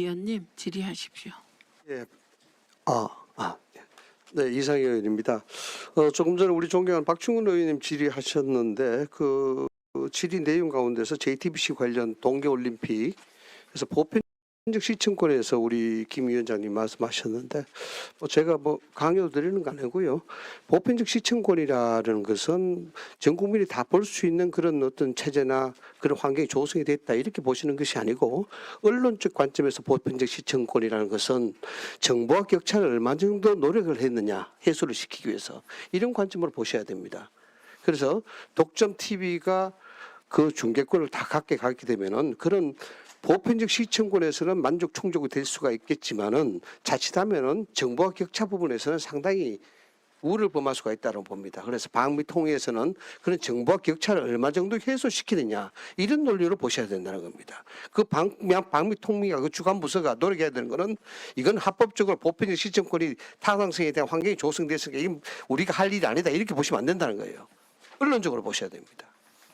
위원님 질의하십시오. 예. 아, 아. 예. 네, 이상희 의원입니다. 어, 조금 전에 우리 존경하는 박충근 의원님 질의하셨는데 그, 그 질의 내용 가운데서 JTBC 관련 동계 올림픽 그래서 보편 적 시청권에서 우리 김 위원장님 말씀하셨는데 뭐 제가 뭐 강요 드리는 거 아니고요. 보편적 시청권이라는 것은 전 국민이 다 볼 수 있는 그런 어떤 체제나 그런 환경이 조성이 됐다 이렇게 보시는 것이 아니고 언론적 관점에서 보편적 시청권이라는 것은 정보와 격차를 얼마 정도 노력을 했느냐 해소를 시키기 위해서 이런 관점으로 보셔야 됩니다. 그래서 독점 TV가 그 중계권을 다 갖게 가게 되면은 그런 보편적 시청권에서는 만족 충족이 될 수가 있겠지만은 자칫하면은 정보와 격차 부분에서는 상당히 우를 범할 수가 있다고 봅니다. 그래서 방미 통일에서는 그런 정보와 격차를 얼마 정도 해소시키느냐 이런 논리로 보셔야 된다는 겁니다. 그 방, 방미 통일가 그 주간 부서가 노력해야 되는 거는 이건 합법적으로 보편적 시청권이 타당성에 대한 환경이 조성됐으니까 우리가 할 일이 아니다 이렇게 보시면 안 된다는 거예요. 언론적으로 보셔야 됩니다.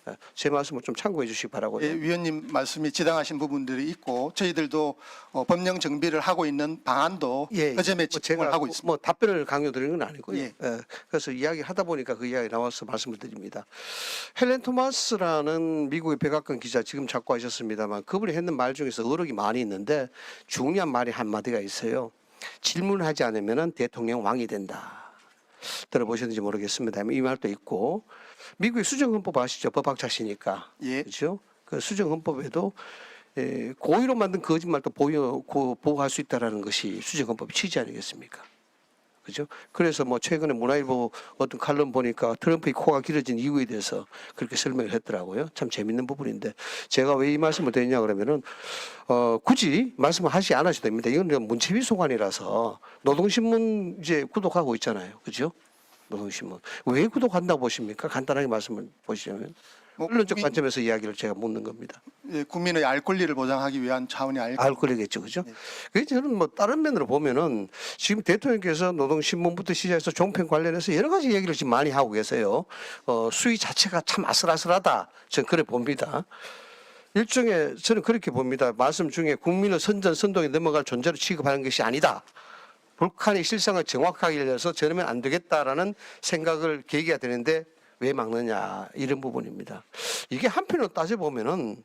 아, 제 말씀을 좀 참고해 주시기 바라고요. 예, 위원님 말씀이 지당하신 부분들이 있고 저희들도 어, 법령 정비를 하고 있는 방안도 예, 그 점에 뭐 집중을 제가 하고 뭐- 있습니다. 뭐 답변을 강요 드리는 건 아니고요. 예. 예, 그래서 이야기 하다 보니까 그 이야기 나와서 말씀을 드립니다. 헬렌 토마스라는 미국의 백악관 기자 지금 자꾸 하셨습니다만 그분이 했는 말 중에서 어록이 많이 있는데 중요한 말이 한 마디가 있어요. 질문하지 않으면 대통령 왕이 된다. 들어보셨는지 모르겠습니다. 이 말도 있고 미국의 수정헌법 아시죠? 법학자시니까. 예. 그렇죠? 그 수정헌법에도 에, 고의로 만든 거짓말도 보여 고, 보호할 수 있다라는 것이 수정헌법 취지 아니겠습니까? 그죠? 그래서 뭐 최근에 문화일보 어떤 칼럼 보니까 트럼프의 코가 길어진 이유에 대해서 그렇게 설명을 했더라고요. 참 재밌는 부분인데 제가 왜 이 말씀을 드리냐 그러면은 어 굳이 말씀을 하지 않으셔도 됩니다. 이건 문체위 소관이라서 노동신문 이제 구독하고 있잖아요. 그죠? 노동신문 왜 구독한다고 보십니까? 간단하게 말씀을 보시면 뭐 언론적 국민- 관점에서 이야기를 제가 묻는 겁니다. 예, 국민의 알 권리를 보장하기 위한 차원이 아닐까. 알 거리겠죠, 그죠? 네. 그래서 저는 뭐 다른 면으로 보면은 지금 대통령께서 노동신문부터 시작해서 종편 관련해서 여러 가지 얘기를 지금 많이 하고 계세요. 어, 수위 자체가 참 아슬아슬하다. 저는 그래 봅니다. 일종의 저는 그렇게 봅니다. 말씀 중에 국민을 선전 선동에 넘어갈 존재로 취급하는 것이 아니다. 북한의 실상을 정확하게 알려서 저러면 안 되겠다라는 생각을 계기가 되는데 왜 막느냐 이런 부분입니다. 이게 한편으로 따져 보면은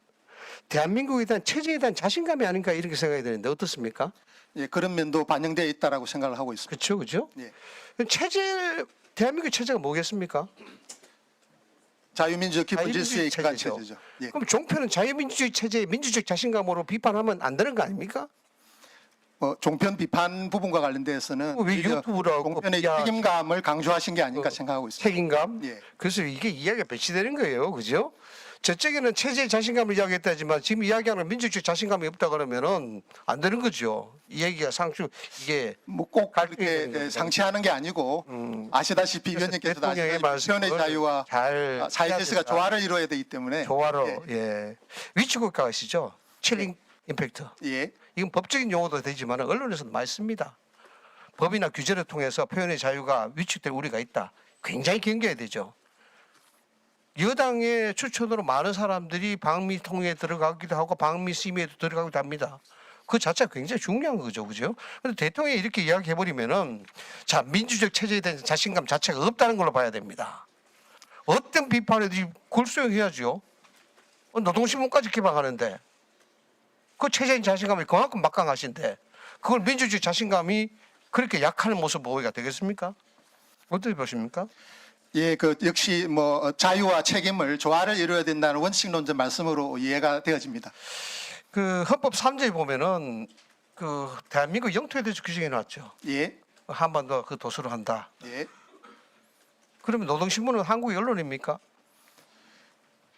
대한민국에 대한 체제에 대한 자신감이 아닌가 이렇게 생각이 되는데 어떻습니까? 예, 그런 면도 반영되어 있다라고 생각을 하고 있습니다. 그렇죠, 그렇죠. 예. 체제 대한민국 체제가 뭐겠습니까? 자유민주적 기본 질서의 체제죠. 체제죠. 예. 그럼 종편은 자유민주주의 체제의 민주적 자신감으로 비판하면 안 되는 거 아닙니까? 뭐 종편 비판 부분과 관련돼서는 왜 오히려 유튜브라고 종편의 야, 책임감을 강조하신 게 아닐까 그 생각하고 있습니다. 책임감. 예. 그래서 이게 이야기가 배치되는 거예요, 그죠? 저쪽에는 체제의 자신감을 이야기했다지만 지금 이야기하는 민주주의 자신감이 없다 그러면은 안 되는 거죠. 이 얘기가 상주 이게 뭐꼭 갈등이 그렇게 예. 상치하는 게 아니고 음, 아시다시피 위원님께서도 아시다시피 표현의 자유와 잘 아, 사회 질서가. 조화를 이루어야 되기 때문에 조화로 예. 예, 위치 국가 아시죠? 칠링 임팩트. 예. 이건 법적인 용어도 되지만 언론에서도 많이 씁니다. 법이나 규제를 통해서 표현의 자유가 위축될 우리가 있다. 굉장히 경계해야 되죠. 여당의 추천으로 많은 사람들이 방미 통일에 들어가기도 하고 방미 심의에도 들어가기도 합니다. 그 자체가 굉장히 중요한 거죠, 그죠? 근데 대통령이 이렇게 이야기해버리면은 자 민주적 체제에 대한 자신감 자체가 없다는 걸로 봐야 됩니다. 어떤 비판에도 골수용해야죠. 어, 노동신문까지 개방하는데 그 체제인 자신감이 그만큼 막강하신데 그걸 민주주의 자신감이 그렇게 약한 모습 보이가 되겠습니까? 어떻게 보십니까? 예, 그 역시 뭐 자유와 책임을 조화를 이루어야 된다는 원칙론적 말씀으로 이해가 되어집니다. 그 헌법 3조에 보면은 그 대한민국 영토에 대해서 규정해 놨죠. 예, 한반도 그 도서로 한다. 예, 그러면 노동신문은 한국의 언론입니까?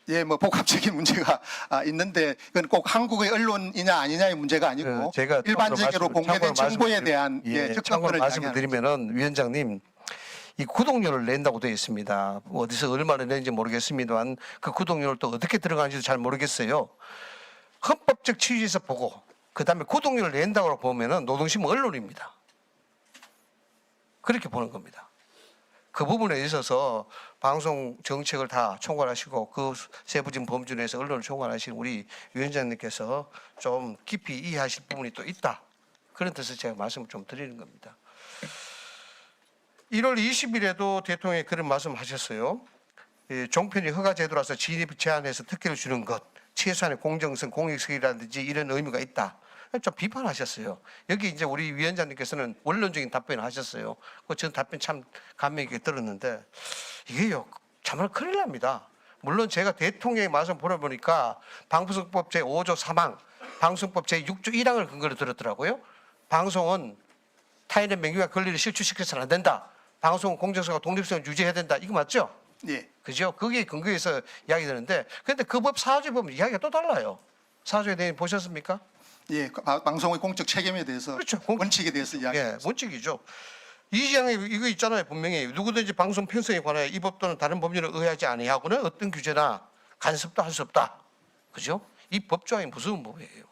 예, 뭐 복합적인 문제가 아, 있는데 그건 꼭 한국의 언론이냐 아니냐의 문제가 아니고 그 제가 일반적으로 공개된 정보에 대한 예, 예, 참고로 특정권을 말씀을 이야기하는 드리면은 위원장님 이 구독료를 낸다고 되어 있습니다. 어디서 얼마를 내는지 모르겠습니다만 그 구독료를 또 어떻게 들어가는지도 잘 모르겠어요. 헌법적 취지에서 보고 그 다음에 구독료를 낸다고 보면은 노동신문 언론입니다. 그렇게 보는 겁니다. 그 부분에 있어서 방송 정책을 다 총괄하시고 그 세부적인 범주 내에서 언론을 총괄하시는 우리 위원장님께서 좀 깊이 이해하실 부분이 또 있다. 그런 뜻에서 제가 말씀을 좀 드리는 겁니다. 1월 20일에도 대통령이 그런 말씀 하셨어요. 이 종편이 허가 제도라서 진입 제한해서 특혜를 주는 것, 최소한의 공정성, 공익성이라든지 이런 의미가 있다. 좀 비판하셨어요. 여기 이제 우리 위원장님께서는 원론적인 답변을 하셨어요. 그 전 답변 참 감명 있게 들었는데 이게요 정말 큰일 납니다. 물론 제가 대통령의 말씀 보내보니까 방송법 제5조 3항, 방송법 제6조 1항을 근거로 들었더라고요. 방송은 타인의 명예와 권리를 실추시켜서는 안 된다. 방송은 공정성과 독립성을 유지해야 된다. 이거 맞죠? 예. 그죠? 거기에 근거해서 이야기 되는데 근데 그 법 사조에 보면 이야기가 또 달라요. 사조에 대해 보셨습니까? 예, 바- 방송의 공적 책임에 대해서 그렇죠. 공- 원칙에 대해서 이야기. 예, 원칙이죠. 이 지장에 이거 있잖아요. 분명히 누구든지 방송 편성에 관하여 이 법 또는 다른 법률에 의하지 아니하고는 어떤 규제나 간섭도 할 수 없다. 그죠? 이 법조항이 무슨 법이에요?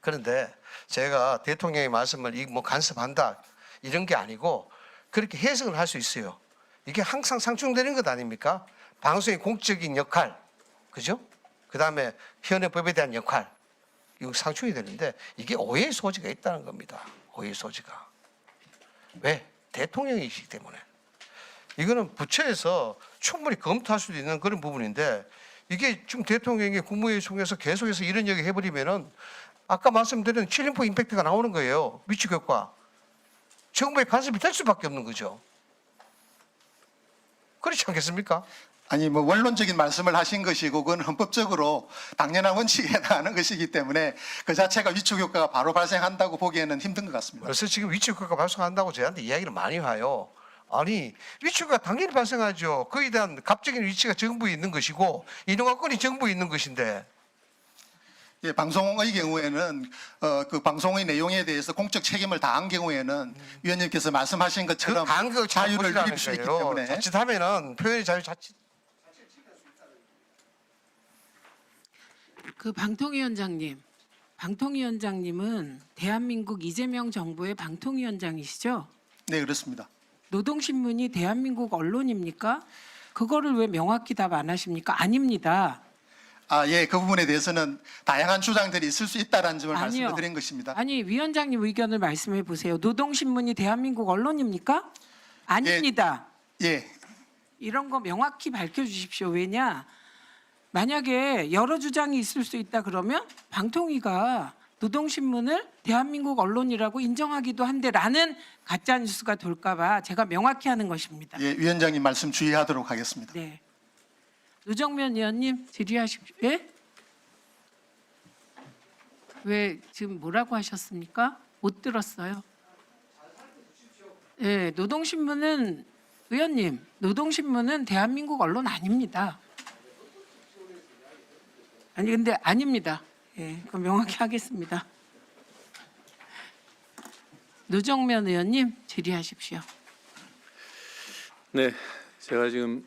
그런데 제가 대통령의 말씀을 이 뭐 간섭한다 이런 게 아니고 그렇게 해석을 할 수 있어요. 이게 항상 상충되는 것 아닙니까? 방송의 공적인 역할, 그죠? 그 다음에 현행 법에 대한 역할, 이거 상충이 되는데 이게 오해의 소지가 있다는 겁니다. 오해의 소지가. 왜? 대통령이시기 때문에. 이거는 부처에서 충분히 검토할 수도 있는 그런 부분인데 이게 지금 대통령이 국무회의 중에서 계속해서 이런 얘기 해버리면은 아까 말씀드린 칠림포 임팩트가 나오는 거예요. 위치 효과. 정부의 간섭이 될 수밖에 없는 거죠. 그렇지 않겠습니까? 아니 뭐 원론적인 말씀을 하신 것이고 그건 헌법적으로 당연한 원칙에 해당하는 것이기 때문에 그 자체가 위축 효과가 바로 발생한다고 보기에는 힘든 것 같습니다. 그래서 지금 위치 효과가 발생한다고 저희한테 이야기를 많이 와요. 아니 위치 효과가 당연히 발생하죠. 그에 대한 갑적인 위치가 정부에 있는 것이고 인허가권이 정부에 있는 것인데 예, 방송의 경우에는 어, 그 방송의 내용에 대해서 공적 책임을 다한 경우에는 위원님께서 말씀하신 그 것처럼 간격을 자유를 누릴 수 있기. 때문에 자칫하면은 표현의 자유 자칫 그 방통위원장님, 방통위원장님은 대한민국 이재명 정부의 방통위원장이시죠? 네 그렇습니다. 노동신문이 대한민국 언론입니까? 그거를 왜 명확히 답 안 하십니까? 아닙니다. 아, 예, 그 부분에 대해서는 다양한 주장들이 있을 수 있다라는 점을 아니요. 말씀을 드린 것입니다. 아니 위원장님 의견을 말씀해 보세요. 노동신문이 대한민국 언론입니까? 아닙니다. 예, 이런 거 명확히 밝혀 주십시오. 왜냐? 만약에 여러 주장이 있을 수 있다 그러면 방통위가 노동신문을 대한민국 언론이라고 인정하기도 한데라는 가짜 뉴스가 돌까봐 제가 명확히 하는 것입니다. 예, 위원장님 말씀 주의하도록 하겠습니다. 네. 노정면 의원님 질의하십시오. 예? 왜 지금 뭐라고 하셨습니까? 못 들었어요. 예, 노동신문은 의원님, 노동신문은 대한민국 언론 아닙니다. 아니 근데 아닙니다. 예, 그럼 명확히 하겠습니다. 노정면 의원님 질의하십시오. 네, 제가 지금